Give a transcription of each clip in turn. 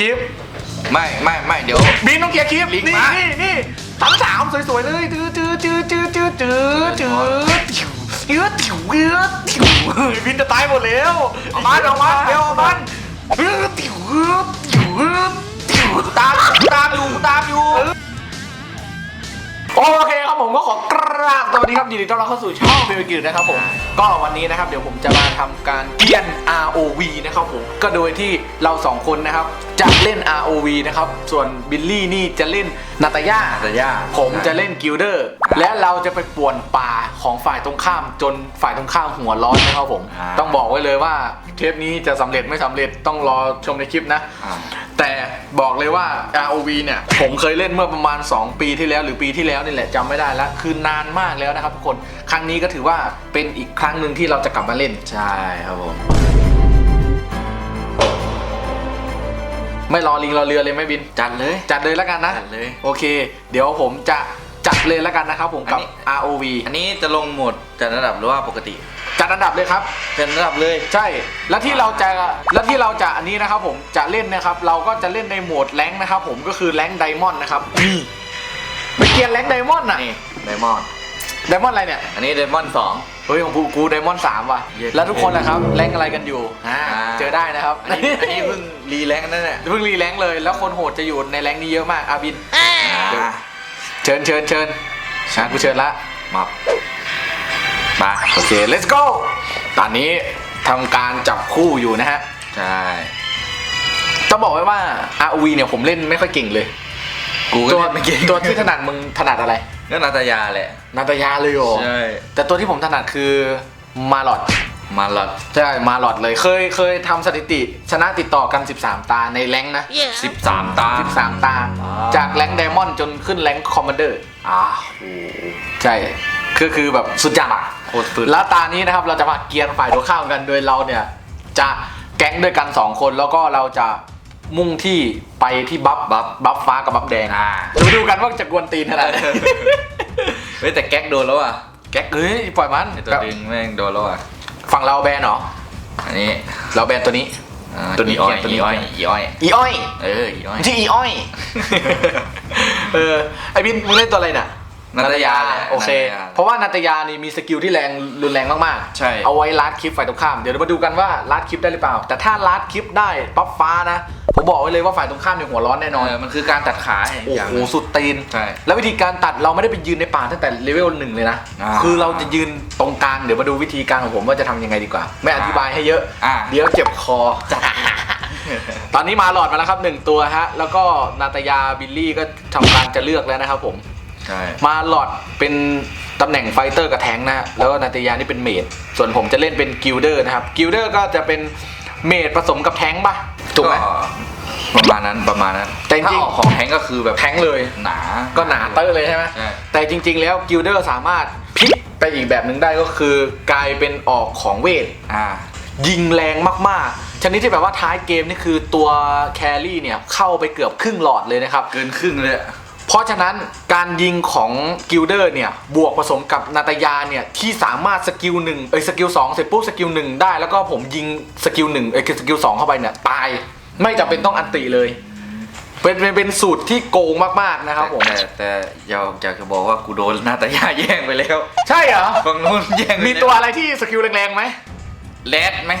คลิปไม่ไม่ไม่เดี๋ยวบินต้องเคลียร์คลิปลิงก์นี่มานี่นี่สามสามสวยๆเลยจืดจืดจืดจืดจืดจืดจืดเยืดถิวเยืดถิวเฮ้ยบินจะตายหมดแล้วเอามันเอามันเดี๋ยวเอามันเยืดถิวเยืดถิวเยืดถิวตามตามอยู่ตามอยู่ โอเคครับผมก็ขอกราบสวัสดีครับยินดีต้อนรับเข้าสู่ช่องเบลกิลนะครับผมก็วันนี้นะครับเดี๋ยวผมจะมาทำการเกียน ROV นะครับผมก็โดยที่เราสองคนนะครับจะเล่น ROV นะครับส่วนบิลลี่นี่จะเล่นนาตาย่านาตาย่าผมจะเล่นกิลเดอร์และเราจะไปป่วนป่าของฝ่ายตรงข้ามจนฝ่ายตรงข้ามหัวร้อนนะครับผมอ่าต้องบอกไว้เลยว่าเทปนี้จะสำเร็จไม่สำเร็จต้องรอชมในคลิปนะอ่า แต่บอกเลยว่า ROV เนี่ย ผมเคยเล่นเมื่อประมาณ 2 ปีที่แล้วหรือปีที่แล้วนี่แหละจำไม่ได้แล้วคือนานมากแล้วนะครับทุกคนครั้งนี้ก็ถือว่าเป็นอีกครั้งหนึ่งที่เราจะกลับมาเล่นใช่ครับผม ไม่รอลิงรอเรือเลยไหม่บิน จัดเลย จัดเลยแล้วกันนะ จัดเลย โอเค เดี๋ยวผมจะจัดเลยแล้วกันนะครับผมกับ อันนี้ ROV อันนี้จะลงโหมดจัดระดับหรือว่าปกติ จัดอันดับเลยครับจัดระดับเลย ใช่ แล้วที่เราจะแล้วที่เราจะอันนี้นะครับผมจะเล่นนะครับ เราก็จะเล่นในโหมดแรงค์นะครับผมก็คือแรงค์ไดมอนด์นะครับนี่ไปเกียร์แรงค์ไดมอนด์อะนี่ไดมอนด์ไดมอนด์อะไรเนี่ย อันนี้ไดมอนด์สองเฮ้ยของกูกูไดมอนด์สามว่ะ เย้ แล้วทุกคนนะครับแรงค์อะไรกันอยู่อ่าอ่าเจอได้นะครับอันนี้อันนี้เพิ่งรีแลงกันนั่นแหละเพิ่งรีแรงค์เลย แล้วคนโหดจะอยู่ในแรงค์นี้เยอะมากอาบินเดี๋ยวอ่าเชิญเชิญเชิญอะกูเชิญละ มา มาโอเค let's go ตอนนี้ทำการจับคู่อยู่นะฮะ ใช่ ต้องบอกไว้ว่า ROV เนี่ยผมเล่นไม่ค่อยเก่งเลย กูก็ตัวเล่นไม่เก่งตัวที่ถนัดมึงถนัดอะไร ก็นาตายาแหละ นาตายาเลยเหรอใช่ แต่ตัวที่ผมถนัดคือมาลอดมาลอดใช่มาลอดเลยเคยเคยทำสถิติ ชนะติดต่อกัน 13 ตาในแรงค์นะ สิบสามตา 13 ตา อ่า จากแรงค์ไดมอนด์จนขึ้นแรงค์คอมมานเดอร์ อ้าวโห ใช่ คือคือแบบสุดจัดอะโคตรสุดแล้วตานี้นะครับเราจะมาเกียร์ฝ่ายตรงข้ามกันโดยเราเนี่ยจะแก๊งด้วยกัน 2 คนแล้วก็เราจะมุ่งที่ไปที่บัฟบัฟบัฟฟ้ากับบัฟแดงอ่าดูดูกันว่าจะกวนตีนขนาดไหนเฮ้ยแต่แก๊กโดนแล้วอะแก๊กเอ้ยปล่อยมันไอตัวดึงแม่งโดนแล้วอะฝั่งเราแบนเหรออันนี้เราแบนตัวนี้อ่าตัวนี้อีอ้อยตัวนี้อีอ้อยอีอ้อยอีอ้อยเอออีอ้อยชื่ออีอ้อยเออไอบินมึงเล่นตัวอะไรน่ะ นาตายาแหละโอเค นาตายาเพราะว่านาตยานี่มีสกิลที่แรงรุนแรงมากๆ ใช่ เอาไว้ลัดคลิปฝ่ายตรงข้าม เดี๋ยวเรามาดูกันว่าลัดคลิปได้หรือเปล่า แต่ถ้าลัดคลิปได้ปั๊บฟ้านะ ผมบอกไว้เลยว่าฝ่ายตรงข้ามเนี่ยหัวร้อนแน่นอน เออมันคือการตัดขาอย่างโอ้อย่างโห หนึ่ง สุดตีน ใช่แล้ววิธีการตัดเราไม่ได้ไปยืนในป่าตั้งแต่เลเวลหนึ่งเลยนะ อ่าคือเราจะยืนตรงกลาง เดี๋ยวมาดูวิธีการของผมว่าจะทำยังไงดีกว่า ไม่อธิบายให้เยอะ อ่า เดี๋ยวเจ็บคอ ตอนนี้มาหลอดมาแล้วครับหนึ่งตัวฮะ แล้วก็นาตยาบิลลี่ก็ทำการจะเลือกแล้วนะครับผม ใช่ มาหลอดเป็นตำแหน่งไฟเตอร์กับแทงค์นะฮะแล้วก็นาตยานี่เป็นเมดส่วนผมจะเล่นเป็นกิลเดอร์นะครับกิลเดอร์ก็จะเป็นเมดผสมกับแทงค์ป่ะถูกไหม ประมาณนั้นประมาณนั้นแต่จริงๆถ้าออกของแทงก็คือแบบแทงค์เลย หนา ก็หนาเตอร์เลยใช่ไหมใช่ แต่จริง ๆ แล้วกิลเดอร์สามารถพลิกไปอีกแบบหนึ่งได้ก็คือกลายเป็นออกของเวท อ่า ยิงแรงมากๆ ชนิดที่แบบว่าท้ายเกมนี่คือตัวแครี่เนี่ยเข้าไปเกือบครึ่งหลอดเลยนะครับ เกินครึ่งเลยอะ เพราะฉะนั้นการยิงของกิลเดอร์เนี่ย บวกผสมกับนาตายาเนี่ย ที่สามารถสกิลหนึ่งเอ้ยสกิลสองเสร็จปุ๊บสกิลหนึ่งได้แล้วก็ผมยิงสกิลหนึ่งเอ้ยคือสกิลสองเข้าไปเนี่ย ตายไม่จำเป็นต้องอันติเลย เป็นเป็นเป็นสูตรที่โกงมากๆนะครับผม แต่แต่อยากอยากจะบอกว่ากูโดนหน้าตายาแย่งไปแล้วใช่เหรอ ฝั่งนู้นแย่งไปมีแล้ตัวอะไรที่สกิลแรงๆไหมแรดไหม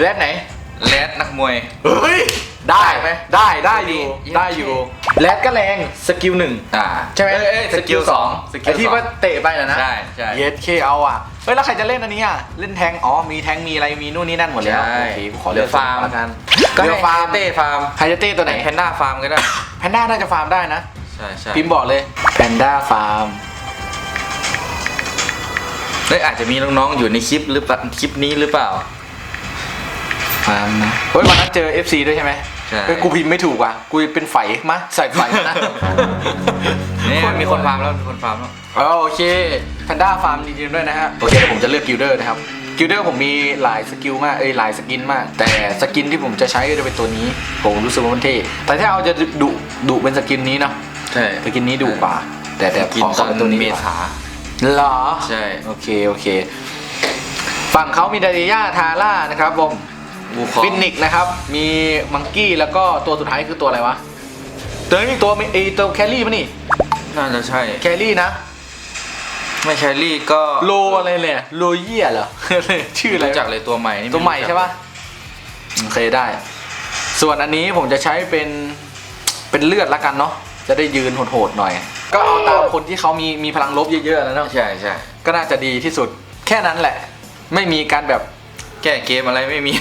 แรดไหน แรดนักมวย เฮ้ย ได้ได้ไหมได้ได้อยู่ยังได้อยู่แรดก็แรงสกิลหนึ่งอ่าใช่ไหมเอ้ยเอ้ยสกิลสองสกิไอลที่สองว่าเตะไปนะนะใช่ใช่เยสเคเอาอะเฮ้ยแล้วใครจะเล่นอันนี้อะเล่นแทงอ๋อมีแทงมีอะไรมีนู่นนี่นั่นหมดแล้วใช่โอเคกูขอเลือกฟาร์มแล้วกันก็เลืให้อกฟาร์มเต้ฟาร์มใครจะเต้ตัวไหนแพนด้าฟาร์มก็ได้แพนด้าน่าจะฟาร์มได้นะใช่ใช่พิมพ์บอกเลยแพนด้าฟาร์มเฮ้ยอาจจะมีน้องๆอยู่ในคลิปหรือเปล่าคลิปนี้หรือเปล่า ฟาร์มนะเฮ้ยวันนั้นเจอ FC ด้วยใช่ไหมใช่ เฮ้ยกูพิมพ์ไม่ถูกว่ะ กูเป็นไฝมะใส่ไฝนะ เนี่ยมีคนฟาร์มแล้วมีคนฟาร์มแล้วอ๋อโอเคแพนด้าฟาร์มจริงๆด้วยนะฮะ โอเคเดี๋ยวผมจะเลือกกิลเดอร์นะครับ กิลเดอร์ผมมีหลายสกิลมาก เอ้ยหลายสกินมาก แต่สกินที่ผมจะใช้ก็จะเป็นตัวนี้ ผมรู้สึกว่ามันเท่ แต่ถ้าเอาจะดุดุเป็นสกินนี้เนาะ ใช่สกินนี้ดุกว่า แต่แต่กินขอตขออนเป็นตัวนี้เมดีกว่าษา เหรอ ใช่ โอเค โอเค ฝั่งเขามีดาริยาทาร่านะครับผม บูคองฟินิกนะครับ มีมังกี้แล้วก็ตัวสุดท้ายคือตัวอะไรวะ ตัวนี้ตัวไอตัวแครี่มันนี่ น่าจะใช่ แครี่นะ ไม่แครี่ก็โลอะไรเนี่ยโลเยียเหรอ ชื่ออะไรรู้จักเลยตัวใหม่นี่ตัวใหม่ใช่ปะโอเคได้ ส่วนอันนี้ผมจะใช้เป็นเป็นเลือดละกันเนาะ จะได้ยืนโหดๆหน่อย ก็เอาตามคนที่เขามีมีพลังลบเยอะๆนะเนาะ ใช่ใช่ก็น่าจะดีที่สุด แค่นั้นแหละ ไม่มีการแบบ แก้เกมอะไรไม่มี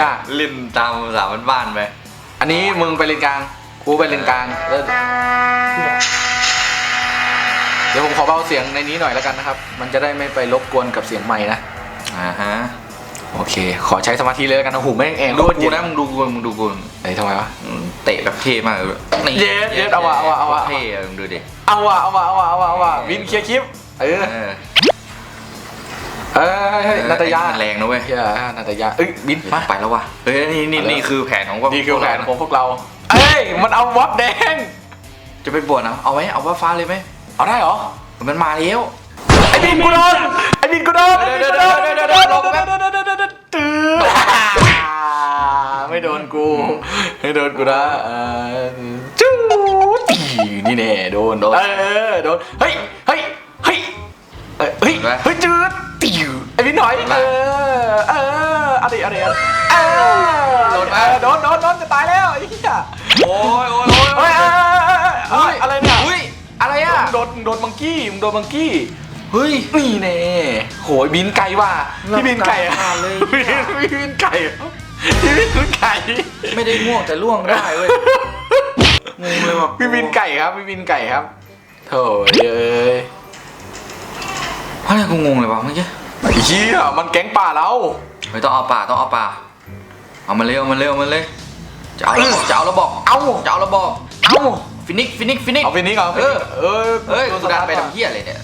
ยาก เล่นตามภาษาบ้านๆไปอันนี้มึงไปเลนกลางกูไปเลนกลางแล้วเดี๋ยวผมขอเบาเสียงในนี้หน่อยแล้วกันนะครับ มันจะได้ไม่ไปรบกวนกับเสียงไม้นะอ่าฮะโอเค ขอใช้สมาธิเลยแล้วกันนะหูแม่งเองดูโคตรกูเย็นนะมึงดูกูมึงดูกูเฮ้ยทำไมวะอืมเตะแบบเท่มากเลยนี่เย็ดเย็ดเอาว่ะเอาว่ะเอาว่ะเท่อะมึงดูดิเอาว่ะเอาว่ะเอาว่ะเอาว่ะเอาว่ะวินเคลียร์คลิปเออ เออเออเฮ้ยนาตยาไอ้นี่มันแรงนะเว้ยเฮียนาตยาเอ้ยบินมาไปแล้วว่ะเฮ้ยนี่นี่ไปแล้วนี่คือแผนของพวกนี่คือแผนของพวกเรา เอ้ยมันเอาวอปแดง จะไปบวชนะเอาไว้เอาว่าฟ้าเลยไหมเอาได้เหรอมันมาแล้วไอ้บินกูโดนไอ้บินกูโดนเดี๋ยวเดี๋ยวเดี๋ยวเดี๋ยวเดี๋ยวเดี๋ยวหลบแป๊บตื้อไม่โดนกูไม่โดนกูนะเออจู๊ตีนี่แน่โดนโดนเออโดนเฮ้ยเฮ้ยเฮ้ยเอ้ยเฮ้ยเห็นไหมเฮ้ยจืด ตีไอ้บินหน่อย เออ เออเอาดิเอาดิเอาดิเออโดนไหม เออโดนโดนโดนจะตายแล้วไอ้เหี้ยโอ้ยโอ้ยโอ้ยเฮ้ยเอ้ยเอ้ยเอ้ยอะไรเนี่ยอุ้ยอะไรอะโดนโดนมังกี้มึงโดนมังกี้ เฮ้ย นี่แน่โหยบินไก่ว่ะพี่บินไก่อะหลับตาเลย พี่พี่บินไก่อะพี่บินไก่ ไม่ได้ง่วงแต่ล่วงได้เว้ย งงเลยว่ะพี่บินไก่ครับพี่บินไก่ครับโถ่เอ้ยอะไรกูงงเลยวะเมื่อกี้ไอ้ เหี้ยมันแก๊งป่าเราไม่ต้องเอาป่าต้องเอาป่า เอามาเร็วเอามาเร็วเอามาเลยจะเอาแล้วบอกจะเอาแล้วบอกเอาจะเอาแล้วบอกเอาฟินิกฟินิกฟินิกเอาฟินิกเอาเออเออเอ้ยกูดันไปโทำเหี้ยอะไรเนี่ย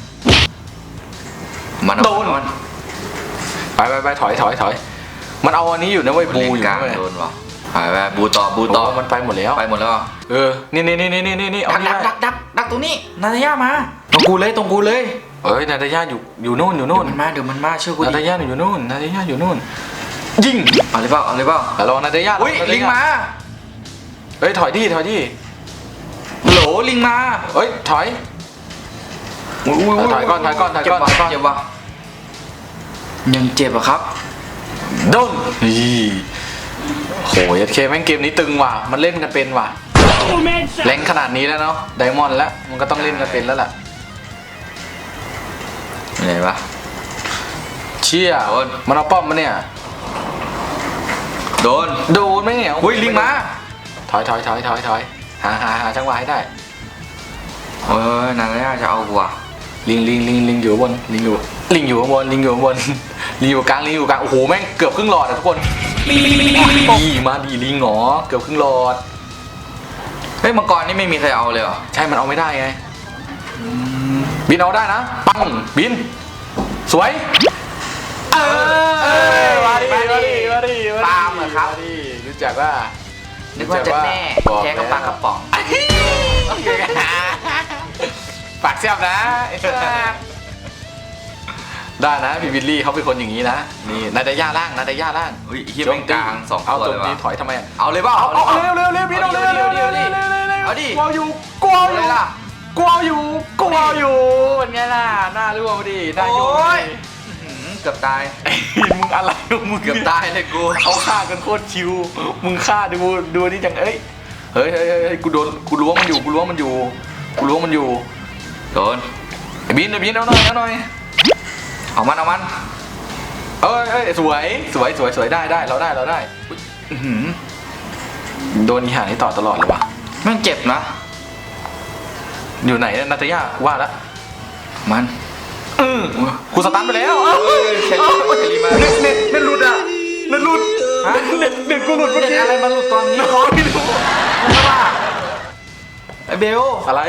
มันโดนมันไปไปไปถอยถอยถอยมันเอาอันนี้อยู่นะเว้ยบูบูออยู่ยู่กลางนะเว้ยโดนวะไปไปบูต่อบูโอ้ต่อมันไปหมดแล้วไปหมดแล้วเหรอเออนี่นี่นี่นี่นี่นี่เอาดักนี่ดักดักดักดักตรงนี้นาตาย่ามาตรงกูเลยตรงกูเลย เอ้ยนาตาย่าอยู่อยู่นู่นอยู่เดี๋ยนู่วนมันมาเดี๋ยวมันมาเชื่อกูนาดิตาย่าอยู่นู่นนาตาย่าอยู่นู่นยิงเอาเลยเปล่าเอาเลยเปล่าแต่ลองนาตาย่าอุ้ยนาตาย่ลิงมาเฮ้ยถอยดิถอยดิโหลลิงมาเฮ้ยถอยอุ้ยอุ้ยถอยก่อนถอยก่อนถอยก่อนเจ็บถอยก่อนวะเจ็บวะยังเจ็บอะครับโดนนี่โหยเคแม่งเกมนี้ตึงว่ะมันเล่นกันเป็นว่ะแรงขนาดนี้แล้วเนาะไดมอนด์แล้วมันก็ต้องเล่นกันเป็นแล้วล่ะ อะไรวะเชี่ยโดนมันเอาป้อมมาเนี่ย โดน โดนไหมเนี่ยอุ้ยลิงมาถอยถอยถอยถอยถอยหาหาหาจังหวะให้ได้เออนาตาย่าจะเอากูอะลิงลิงลิงลิงอยู่ข้างบนลิงอยู่ลิงอยู่ข้างบนลิงอยู่ข้างบนลิงอยู่กลางลิงอยู่กลางโอ้โหแม่งเกือบครึ่งหลอดอะทุกคนดีมาดีลิงเหรอเกือบครึ่งหลอดเฮ้ยมังกรนี่ไม่มีใครเอาเลยเหรอใช่มันเอาไม่ได้ไง บินเอาได้นะ ปัง บิน สวย เออมาดิมาดิมาดิตามเหรอครับมาดิรู้จักว่านึกว่าจะแน่บอกแค่กระปากกระป๋องโอเคปากเสียบนะไอ้สัสได้นะพี่วิลลี่เขาเป็นคนอย่างนี้นะ นี่นาดาย่าล่างนาดาย่าล่างเฮ้ยเฮียแม่งกลางสองเอาตัวโจเลมยตีวะถอยทำไมอะเอาเลยเปล่าเอาเอาเอาเร็วเร็วเร็วบินเอาเร็วเร็วเร็วเร็วเร็วเร็วเอาดิกลัวอยู่กลัวอยู่ เอาเลยล่ะกลัวอยู่กลัวอยู่เป็นไงล่ะหน้ารั่วพอดีหน้าโยโอ้ยยอื้อหือเกือบตาย มึงอะไรของมึงเกือบตายเลยกูเขาฆ่ากันโคตรชิว มึงฆ่าดูดูนี่จังเอ้ย เฮ้ยเฮ้ยเฮ้ยเฮ้ยกูโดน กูล้วงมันอยู่ กูล้วงมันอยู่ กูล้วงมันอยู่ โดนไอ้บินไอ้บินเอาหน่อยเอาหน่อย เอามันเอามัน เอ้ยเอ้ยสวย สวยสวยสวยได้ได้เราได้เราได้อื้อหือโดนอีหานี่ต่อตลอดเลยวะแม่งเจ็บนะ อยู่ไหนนะนาตาย่าว่าแล้วมันอืมกูสตันไปแล้วเอ้ยแคลรี่แคลรี่มา เน็ตเน็ตเน็ตหลุดอะเน็ตหลุดฮะเน็ตเน็ตกูหลุดเมื่อเน็ตกี้อะไรมาหลุดตอนนี้น้องไม่รู้ไอเบลอะไร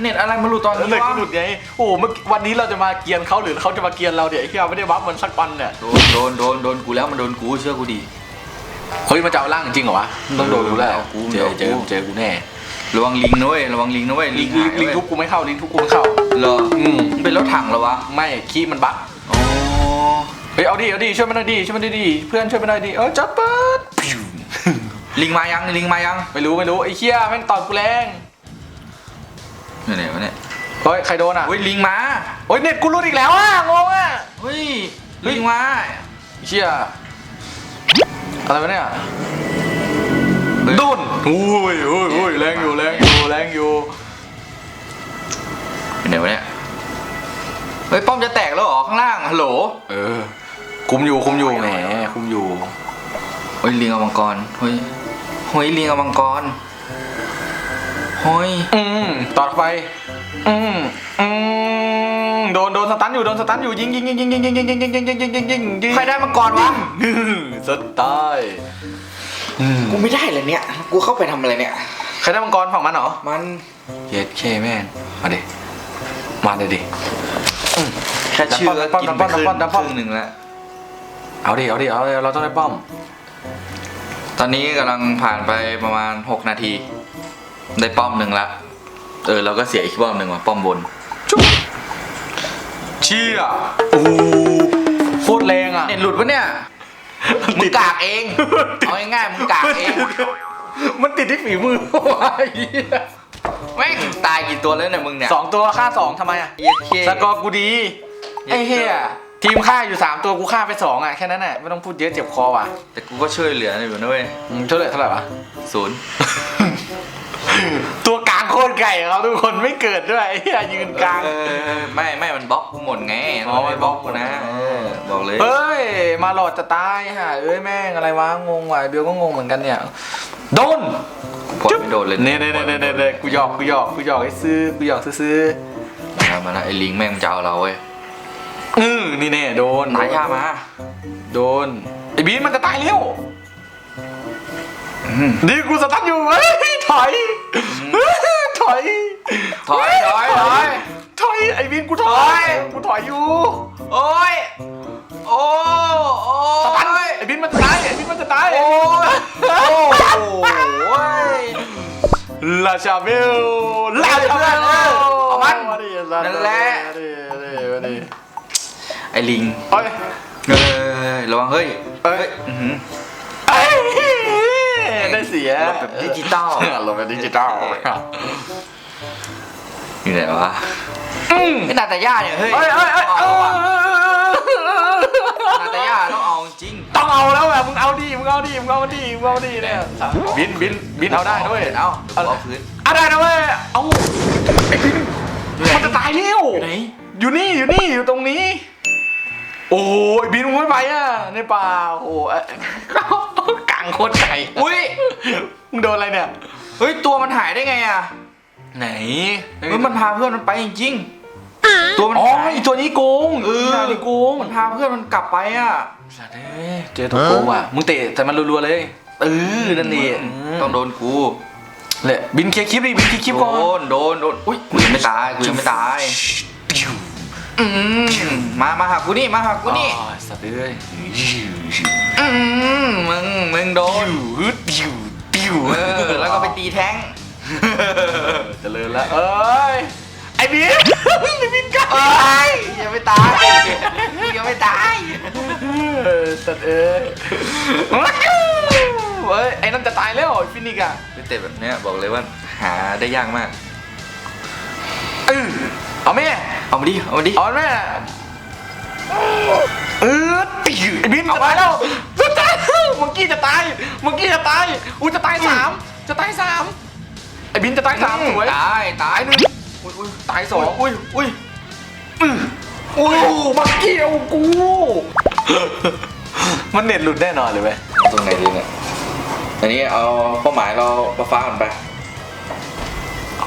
เน็ตอะไรมาหลุดตอนนี้เน็ตวะกูหลุดไงโอ้โหเมื่อกี้วันนี้เราจะมาเกียนเขาหรือเขาจะมาเกียนเราเดี๋ยวไอ้เหี้ยไม่ได้บัฟมันสักวันเนี่ยโดนโดนโดนโดนกูแล้วมันโดนกูเชื่อกูดิเฮ้ยมันจะเอาล่างจริงเหรอวะต้องโดนกูแล้วเอากูเจอเอากูเจอเจอกูแน่ ระวังลิงนะเว้ยระวังลิงนะเว้ยลิลิงงหายลิงเว้ยทุบกูไม่เข้าลิงทุบกูไม่เข้า เหรออืมเป็นรถถังเหรอวะไม่ขี้มันบั๊กอ๋อเฮ้ยเอาดิเอาดิช่วยมันหน่อยดิช่วยมันหน่อยดิเพื่อนช่วยมันหน่อยดิเออจับเปิดลิงมายังลิงมายังไม่รู้ไม่รู้ไอ้เหี้ยแม่งตอดกูแรงอยู่ไหนวะเนี่ยเฮ้ยใครโดนอะเฮ้ยลิงมาโอ้ยเน็ตกูรุดอีกแล้วอะงงอะเฮ้ยลิงมาไอ้เหี้ยอะไรวะเนี่ยเฮ้ยโดนโอ้ยโอ้ยโอ้ยแรงอยู่แรงอยู่แรงอยู่อยู่ไหนวะเนี่ยเฮ้ยป้อมจะแตกแล้วเหรอข้างล่างฮัลโหลเออ คุมอยู่คุมอยู่แหมคุมอยู่เฮ้ยลิงเอามังกรเฮ้ยเฮ้ยลิงเอามังกรเฮ้ยอืมต่อไปอืมอืมโดนโดนสตันอยู่โดนสตันอยู่ยิงยิงยิงยิงยิงยิงยิงยิงยิงยิงยิงยิงยิงยิงยิงใครได้มังกรวะสตายอืม กูไม่ได้เลยเนี่ย กูเข้าไปทำอะไรเนี่ย ใครได้มังกรฝั่งมันเหรอ มันเย็ดเคแม่งมาดิ มาเลยดิ แค่ชื่อก็กินไปครึ่งดันป้อมดันป้อม ครึ่งหนึ่งแล้ว เอาดิ เอาดิ เอาดิเราต้องได้ป้อม ตอนนี้กำลังผ่านไปประมาณ 6 นาที ได้ป้อมหนึ่งละ เออ เราก็เสียอีกป้อมหนึ่งว่ะป้อมบนจุ๊บเชี่ยโอ้โหโคตรแรงอะ เน็ตหลุดปะเนี่ย มึงกากเองเอาง่ายๆมึงกากเองมันติดที่ฝีมือวะไอ้เหี้ยแม่งตายกี่ตัวแล้วเนี่ยมึงเนี่ยสองตัวฆ่าสองทำไมอะเย็ดเคสกอร์กูดีไอ้เหี้ยทีมฆ่าอยู่สามตัวกูฆ่าไปสองอะ แค่นั้นแหละไม่ต้องพูดเยอะเจ็บคอว่ะ แต่กูก็ช่วยเหลืออยู่นะเว้ยอืมเท่าไหร่เท่าไหร่วะศูนย์ตัวกลาง โคตรไก่เขาทุกคนไม่เกิดด้วยไอ้เหี้ยยืนกลางเออไม่ไม่มันบล็อกกูหมดไงอ๋อมันบล็อกกูนะเออบอกเลย เฮ้ย มาหลอดจะตายฮะเอ้ยแม่งอะไรวะงงว่ะไอ้เบลก็งงเหมือนกันเนี่ย โดนปล่อยไม่โดนเลย เน่เน่เน่เน่เน่เน่กูหยอกกูหยอกกูหยอกให้ซื้อกูหยอกซื้อมาแล้วมาแล้วไอ้ลิงแม่งจะเอาเราเว้ยๆอือนี่แน่โดน ตายยามาโดนไอ้บีนมันจะตายเร็วอืมนี่กูสตันอยู่เฮ้ยถอยถ อยถอยถอยถอยถอยไอ้บีนกูถอยถอย กูถอยอยู่ โอ้ย โอ้โอ้สตันยไอ้บีนมันจะตายไอ้บีนมันจะตาย โอ้ยโอ้ยลาชาเบลลาชาเบลเอามันมาดินั่นแหละมาดิมาดิมาดิไอ้ลิงเอ้ยเฮ้ยระวังเฮ้ยเอ้ยอื้อหือเอ้ย ได้เสียรถแบบดิจิตอลรถแบบดิจิตอลอยู่ไหนวะอืมไอ้นาตาย่าเนี่ยเฮ้ยเอ้ยเอ้ยเอ้ยเอาเอ้ยว่ะนาตาย่าต้องเอาจริง ต้องเอาแล้วแบบมึงเอาดิมึงเอาดิมึงเอาดิมึงเอาดิเนี่ยบินบินบินเอาได้ด้วยเอาเอาเอาพื้นเอาได้นะเว้ยเอาไอ้บินมันจะตายเร็วอยู่ไหนอยู่นี่อยู่นี่อยู่ตรงนี้ โอ้ยบินมึงไม่ไปอะในป่าโอ้เอ้ยกลางโคตรไก่อุ้ย มึงโดนอะไรเนี่ย เฮ้ยตัวมันหายได้ไงอะ ไหนเฮ้ยมันพาเพื่อนมันไปจริงๆตัวมันอ๋อหายไอตัวนี้โกงเออตัวนี้โกงมันพาเพื่อนมันกลับไปอะสัตว์เอ้ยเจอตัวโกงว่ะมึงเตะแต่มันรัวๆเลยเออนั่นนี่ต้องโดนกูแหละบินเคลียร์คลิปดิบินเคลียร์คลิปก่อนโดนโดนโดนอุ้ยกูยังไม่ตายกูยังไม่ตายอืมมา มาหากูนี่ มาหากูนี่อ๋อสัตว์เอ้ยอืมมึง มึงโดนฮึดปิว ปิวเออแล้วก็ไปตีแท้งเจริญแล้วเอ้ยไอ้บินไอ้บินกันเอ้ยยังไม่ตายยังไม่ตายเออสัตว์เอ้ยเฮ้ยไอ้นั่นจะตายแล้วไอ้ฟินิกอะพี่เตะแบบเนี้ยบอกเลยว่าหาได้ยากมากเออเอาแม่เอามาดิเอามาดิเอาแม่ เออปิวไอ้บินจะตายแล้วจะตายแล้วเมื่อกี้จะตายเมื่อกี้จะตายอุ้ยจะตายสามจะตายสามไอ้บินจะตายสามสวยตายตายตายหนึ่งอุ้ยอุ้ยตายสองอุ้ยอุ้ยอื้ออุ้ยมาเกี่ยวกู มันเน็ตหลุดแน่นอนเลยเว้ยตรงไหนดีเนี่ยอันนี้เอาเป้าหมายเราประฟ้ามันไป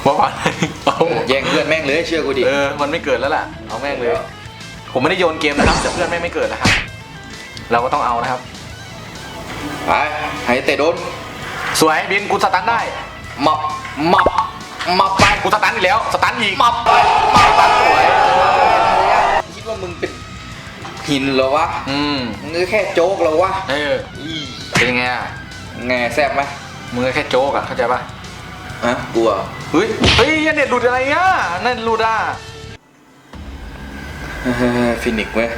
ว่าผ่านเอาแย่งเพื่อนแม่งเลยเชื่อกูดิเออมันไม่เกิดแล้วล่ะเอาแม่งเลย ผมไม่ได้โยนเกมนะครับแต่เพื่อนแม่งไม่เกิดนะครับ เราก็ต้องเอานะครับ ไปให้เตะโดนสวยบินกูสตันได้มับมับมับไปกูสตันอีกแล้ว สตันอีกมับไปมับไปสวย คิดว่ามึงเป็นหินเหรอวะอืม มึงก็แค่โจ๊กเหรอวะเออ อีเป็นยังไงอะ ไงแซ่บไหมมึงก็แค่โจ๊กอะ เข้าใจป่ะ ฮะกลัว เฮ้ย เฮ้ยเน็ตหลุดอะไรเงี้ยเน็ตหลุดอะ ฟินิกซ์เว้ย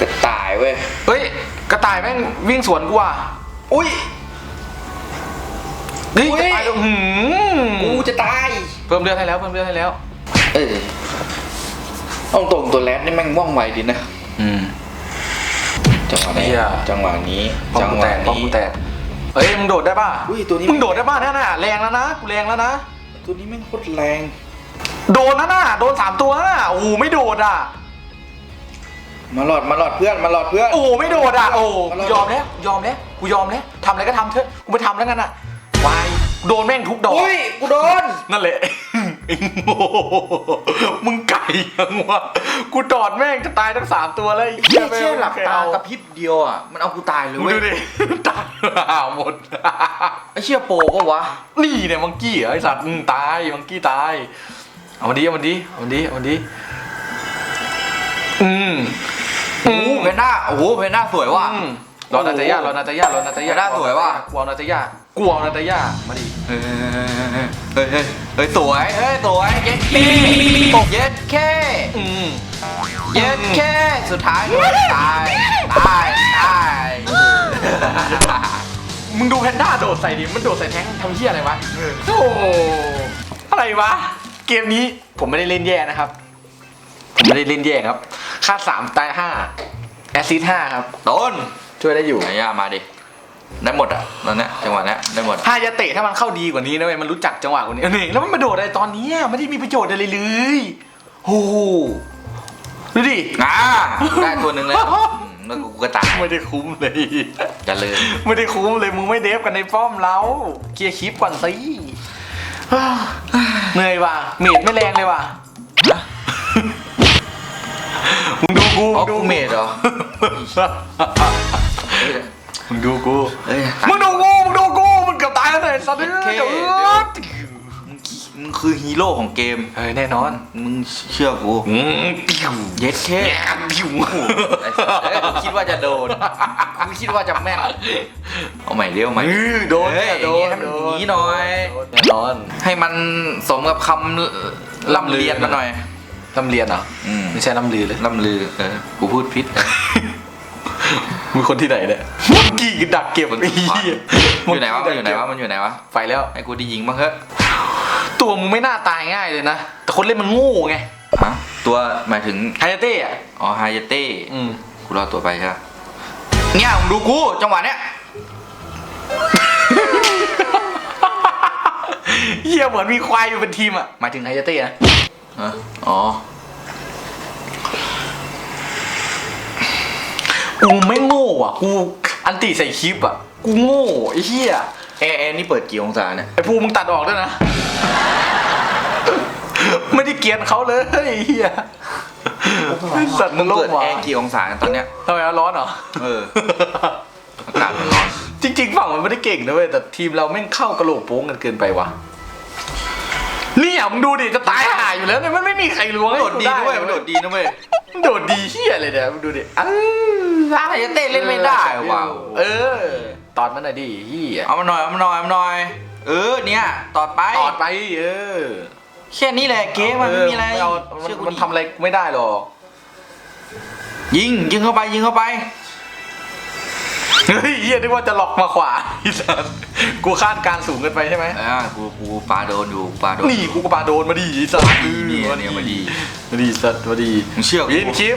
กระต่ายเว้ย เฮ้ย กระต่ายแม่งวิ่งสวนกูอะอุ้ยนี่อุ๊กย ระต่ายอื้อหืกูอจะตาย เพิ่มเลือดให้แล้วเพิ่มเลือดให้แล้ว เออตรงตรงๆตัวแรดนี่แม่งว่องไวดีนะ อืม จังหวะนี้เหี้ย จังหวะนี้ ป้อมจังกูหแตวะกป้อมนี้ กูแตกเฮ้ยมึงโดดได้ป่ะอุ้ยตัวนี้ มึงโดดได้ป่ะนั่นน่ะแรงแล้วนะกูแรงแล้วนะ ตัวนี้แม่งโคตรแรง โดนนะน่ะโดนสามตัวนะน่ะโอ้โหไม่โดดอะ มาหลอดมาหลอดเพื่อนมาหลอดเพื่อน โอ้โหไม่โดดอะโอ้โหมากูหลอดยอมแล้วยอมแล้วกูยอมแล้วทำอะไรก็ทำเถอะกูไปทำแล้วกันอะวายโดนแม่งทุกดอกอุ้ยกูโดน นั่นแหละ ไอ้โง่มึงไก่ยังวะกูดอดแม่งจะตายทั้งสามตัวเลยไอ้เชี่ยแม่งเชี่ยหลับตาเอกระพริบเดียวอะมันเอากูตายเลยมึงเว้ดูยดิตายห่าหมด ไอ้เชี่ยโปปะวะ นี่เนี่ยมังกี้เหรอไอสัตว์อืมตายมังกี้ตาย เอามันดีเอามันดีเอามันดีเอามันดีอืมโอ้โหเพนด้าโอ้โหเพนด้าสวยว่ะอืมรอนาตาย่ารอนาตาย่ารอนาตาย่าน่าสวยว่ะ กลัวนาตาย่ากลัวนาตาย่ามาดิเฮ้ยเฮ้ยเฮ้ยเฮ้ยสวยเฮ้ยสวยเย็ดเคเย็ดเคอืมเย็ดเคสุดท้ายด้วยตายตายตายมึงดูแพนด้าโดดใส่ดิมันโดดใส่แท้งทำเหี้ยอะไรวะโอ้โหอะไรวะ เกมนี้ผมไม่ได้เล่นแย่นะครับ ผมไม่ได้เล่นแย่ครับค่าสามตายห้าแอซซิดห้าครับโดนช่วยได้อยู่ ไหนย่ามาดิ ได้หมดอะตอนเนี้ยจังหวะเนี้ยได้หมดอะถ้าจะเตะถ้ามันเข้าดีกว่านี้นะเว้ยมันรู้จักจังหวะกว่านี้นี่แล้วมันมาโดดอะไรตอนนี้อะไม่ได้มีประโยชน์อะไรเลยโอ้โหดูดิ อ่า ได้ตัวหนึ่งเลยอืมแล้วกูก็ตายไม่ได้คุ้มเลย จะเลย ไม่ได้คุ้มเลยมึงไม่เดฟกันในป้อมเรา เคลียร์คลิปก่อนสิ เหนื่อยว่ะเมดไม่แรงเลยว่ะมึงดูกูอ๋อมึงดูกูเมดเหรอมึงดูกูเอ้ยมึงดูกูมึงดูกูมึงเกือบตายแล้วเลยสัตว์เอ้ยโอเคเกือบเดี๋ยว มึงขี้มึงคือฮีโร่ของเกม เฮ้ยแน่นอนมึงเชื่อกูอืมปิ้วเย็ดเคแง่ปิ้วไอ้สัสเอ้ยกูคิดว่าจะโดนกูคิดว่าจะแม่นเอาใหม่เรียวใหม่เออโดนเฮ้ยโดนให้มันอย่างนี้หน่อยโดแน่นอน ให้มันสมกับคำล่ำเรียนมาหน่อยลำเรียนเหรออืมไม่ใช่ลำลือเลยล่ำลือเออกูพูดพิษมึงคนที่ไหนเนี่ยมึงกี่ดักเก็บมันไอ้ผ่านเหี้ยอยู่ไหนวะมันอยู่ไหนวะมันอยู่ไหนวะไปแล้วให้กูได้ยิงบ้างเถอะ ตัวมึงไม่น่าตายง่ายเลยนะ แต่คนเล่นมันโง่ไงฮะตัวหมายถึงไฮยาเต้อะอ๋อไฮยาเต้อืมกูรอตัวไปใช่ปะเนี่ยมึงดูกูจังหวะเนี้ยเหี้ยเหมือนมีควายอยู่เป็นทีมอะหมายถึงไฮยาเต้นะเอออ๋อกูไม่โง่อะกูอันติใส่คลิปอะกูโง่ไอ้เหี้ยแอร์แอร์นี่เปิดกี่องศาเนี่ยไอ้ภูมึงตัดออกด้วยนะ ไม่ได้เกลียนเขาเลยไอ้เหี้ยไอ้สัตว์นรกเปิดหมาแอร์กี่องศากันตอนเนี้ย ทำไมอะร้อนเหรอ เออ อากาศมันร้อน จริงๆ ฝั่งมันไม่ได้เก่งนะเว้ยแต่ทีมเราแม่งเข้ากระโหลกโป้งกันเกินไปว่ะเนี่ยมึงดูดิจะตายห่าอยู่แล้วเนี่ยมันไม่มีใครล้วงให้โดดกูดีได้นะเว้ยมันโดดดีนะเว้ย มันโดดดีเฮียเลยเนี่ยมึงดูดิอ้าวไฮยาเต้เล่นไม่ได้ว่ะ เออ ตอดมันหน่อยดิเฮียเอามาหน่อย เอามาหน่อย เอามาหน่อย เออเนี่ยต่อไปตอดไปเออแค่นี้แหละเกมมันไม่มีอะไรเเอาเชื่อกูมันดิทำอะไรไม่ได้หรอกยิงยิงเข้าไปยิงเข้าไปเฮ้ยเฮียนึกว่าจะหลอกมาขวาไอ้สัสกูคาดการณ์สูงเกินไปใช่ไหมอ่ากูกูปาโดนอยู่ปาโดนนี่กูก็ปาโดนมาดิไอ้สัสดีเนี่ยเนี่ยมาดี มาดิสัสมาดิมึงเชื่อกูบินคลิป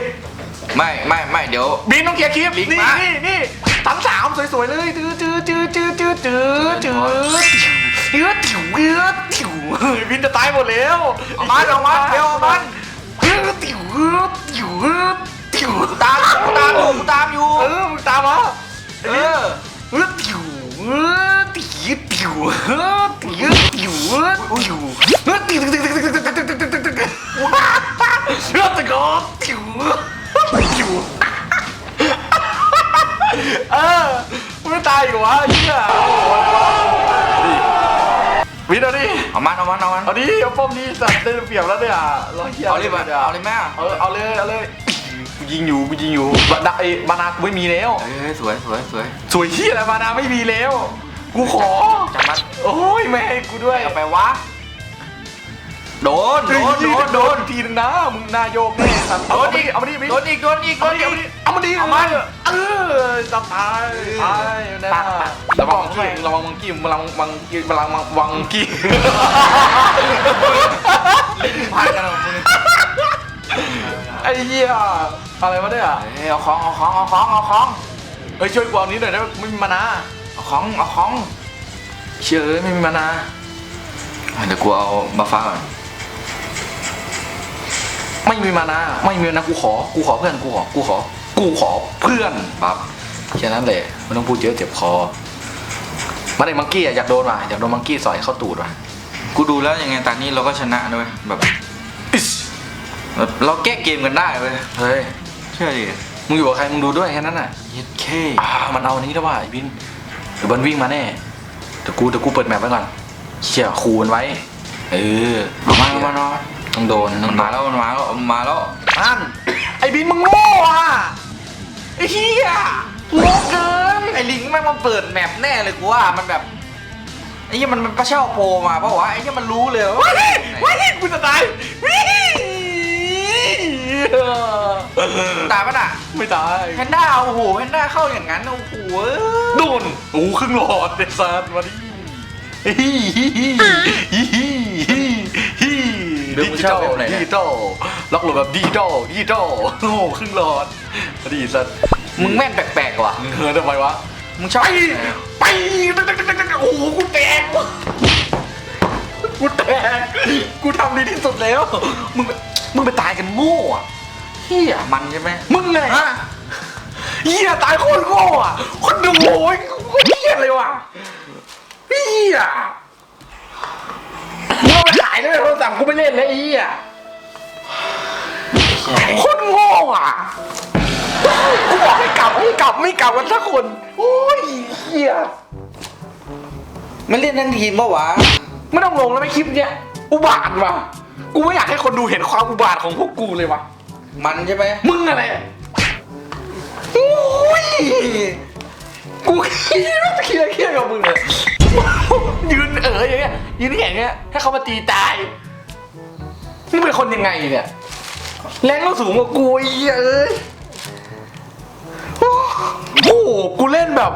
ไม่ไม่ไม่เดี๋ยวบินต้องเคลียร์คลิปลินี่งก์มานี่ นี่ทั้งสามสวยๆเลยจื้อจื้อจื้อจื้อจื้อจื้อจื้อเอื้อถิวเอื้อถิวเฮ้ยบินจะตายหมดแล้วเอามันเอามันเดี๋ยวเอามันเอื้อถิวเอื้อถิวเอื้อถิวตามกูตามอยู่กูตามอยู่ เออมึงตามมาเออเอื้อถิวเอื้อถิวถิวเอื้อถิวถิวเอื้อถิว มึงไม่ตายอีกวะไอ้เหี้ยโอ้โหดิวินเอาดิเอามันเอามันเอามันเอาดิเอาป้อมนี้สัตว์ได้เปรียบแล้วเนี่ยรอเฮียเอาเลยมาดี๋วเอาเลยแม่เอาเอาเลยเอาเลยกูยิงอยู่กูยิงอยู่บานาไอ้บานากูไม่มีแล้ว เอ้ยสวยสวยสวยสวยเฮียอะไรบานาไม่มีแล้ว กูขอจังมันโอ้ยไม่ให้กูด้วยเอาไปวะ โดน โดน โดน โดนทีนึงนะ มึงนายโยกแน่สัตว์โดนอีกเอามาดิโดนอีก โดนอีก โดเอานมาดิอีกเอามาดิเอามาดิเอามันเออจะตายตายแน่ปากปากระวังมังกี้ระวังมังกี้ระวังมังกี้ระวังมังวังกี้พลาดกันเอามือไอ้เหี้ยอะไรวะเนี่ยเฮ้ยเอาของ เอาของ เอาของ เอาของ เฮ้ยช่วยกูเอานี้หน่อยได้ไหมไม่มีมานาเอาของ เอาของ เชื่อเอ้ยไม่มีมานาเดี๋ยวกูเอามาฟ้าก่อน ไม่มีมานาไม่มีมานากูขอ กูขอเพื่อนกูขอ กูขอ กูขอเพื่อนปั๊บแค่นั้นแหละไม่ต้องพูดเยอะเจ็บคอมาในมังกี้อะอยากโดนว่ะอยากโดนมังกี้สอยเข้าตูดว่ะกูดูแล้วยังไงตอนนี้เราก็ชนะด้วยแบบอิ๊ชแบบเราแก้เกมกันได้เว้ยเฮ้ยเชื่อดิมึงอยู่กับใครมึงดูด้วยแค่นั้นน่ะยิดเคอ่ามันเอาอันนี้แล้วว่ะไอ้บินเดี๋ยวมันวิ่งมาแน่เดี๋ยวกูเดี๋ยวกูเปิดแมปไว้ก่อนเชี่ยคูมันไว้ เออเอามาเอามานอน ต้องโดนต้มัองนโดมานแล้วมันมาแล้วมันมาแล้วอันไอ้บินมึงโง่อะไอ้เหี้ยโง่เกินไอ้ลิงแม่งมันเปิดแมปแน่เลยกูว่ามันแบบไอ้ยี่มันมันประเช่าโปรมาเพราะว่าไอ้ยี่มันรู้เลยว่าว้ายว้ายกูจะตายวิ่งตายปะน่ะไม่ตายแพนด้าโอ้โหแพนด้าเข้าอย่างนั้นโอ้โหโดนโอ้ครึ่งหลอดเด็ดซาดมาดิฮิฮิฮิฮิฮิฮิฮิ ดิจิตอลดิจิตอลล็อกโหลดแบบดิจิตอลดิจิตอลโอ้ครึ่งหลอดมาดิสัตว์มึงแม่นแปลกๆว่ะเออทำไมวะมึงชอบไปไปโอ้โหกูแตกกูแตกกูทำดีที่สุดแล้ว มึงมึงไปตายกันโง่อะเฮียมันใช่ไหมมึงไงเฮียตายโคตรโง่อะคนดูโอ้ยโคตรเฮียเลยว่ะเฮีย มึงเอาไปขายได้ไหมโทรศัพท์กูไม่เล่นแล้วไอ้เฮียโคตรโง่อะกูบอกให้กลับไม่กลับไม่กลับกันสักคนโอ้ยเฮียมันเล่นทั้งทีมปะวะ ไม่ต้องลงแล้วไม่คลิปเนี้ยอุบาทว่ะกูไม่อยากให้คนดูเห็นความอุบาทของพวกกูเลยว่ะมันใช่ไหมมึงอะไรโอ้ยกูเครียดเครียดเครียดกับมึงเลยยืนเอ๋ออ ยืนอย่างเงี้ยให้เขามาตีตายมึงเป็นคนยังไงเนี่ยแรงเราสูงกว่ากูอีกเอ้ยโอ้โหกูเล่นแบบ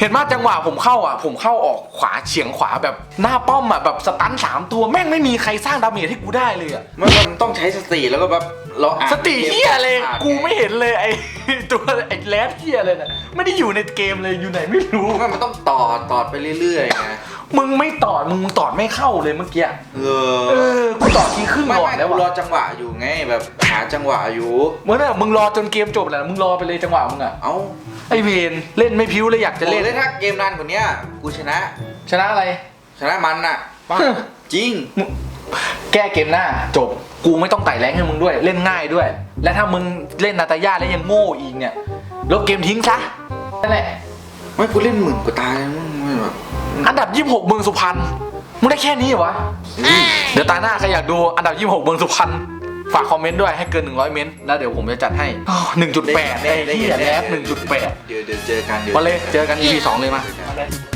เห็นมาจังหวะผมเข้าอะ ผมเข้าออกขวาเฉียงขวาแบบหน้าป้อมอะแบบสตันสามตัวแม่งไม่มีใครสร้างดาเมจให้กูได้เลยอะมันมันต้องใช้สติแล้วก็แบบเราอ่านสติเฮียเลยอ่านกูไม่เห็นเลยไอ้ ตัวไอ้แรดเฮียเลยน่ะไม่ได้อยู่ในเกมเลยอยู่ไหนไม่รู้มันมันต้องต่อต่อไปเรื่อยๆไงมึงไม่ตอดมึงตอดไม่เข้าเลยเมื่อกี้เอเอออกูตอดทีครึ่งไม่หลอดไม่แล้วกูรอวะจังหวะอยู่ไงแบบหาจังหวะอยู่ เมื่อน่ะมึงรอจนเกมจบแหละมึงรอไปเลยจังหวะมึงอะ เอ้า ไอเวนเล่นไม่พิ้วเลยอยากจะจะเล่เล่นนถ้าเกมนานกว่านี้กูชนะ ชนะอะไร ชนะมันน่ะจริงมึงแก้เกมหน้าจบกูไม่ต้องไต่แรงให้มึงด้วยเล่นง่ายด้วย และถ้ามึงเล่นนาตาย่าแล้วยังโง่อีกเนี่ยลบเกมทิ้งซะนั่นแหละไม่กูเล่นหมื่นกว่าตาเลยมึงไม่แบบอันดับ 26 เมืองสุพรรณมึงได้แค่นี้เหรอวะเดี๋ยวตาหน้าใครอยากดูอันดับ 26 เมืองสุพรรณ ฝากคอมเมนต์ด้วยให้เกิน 100 เมนต์แล้วเดี๋ยวผมจะจัดให้อ้าว1.8ไอ้เหี้ยแลบ1.8 เดี๋ยวเดี๋ยวเจอกันเดี๋ยวมาเลยเจอกัน EP 2 เลยมาจอกัน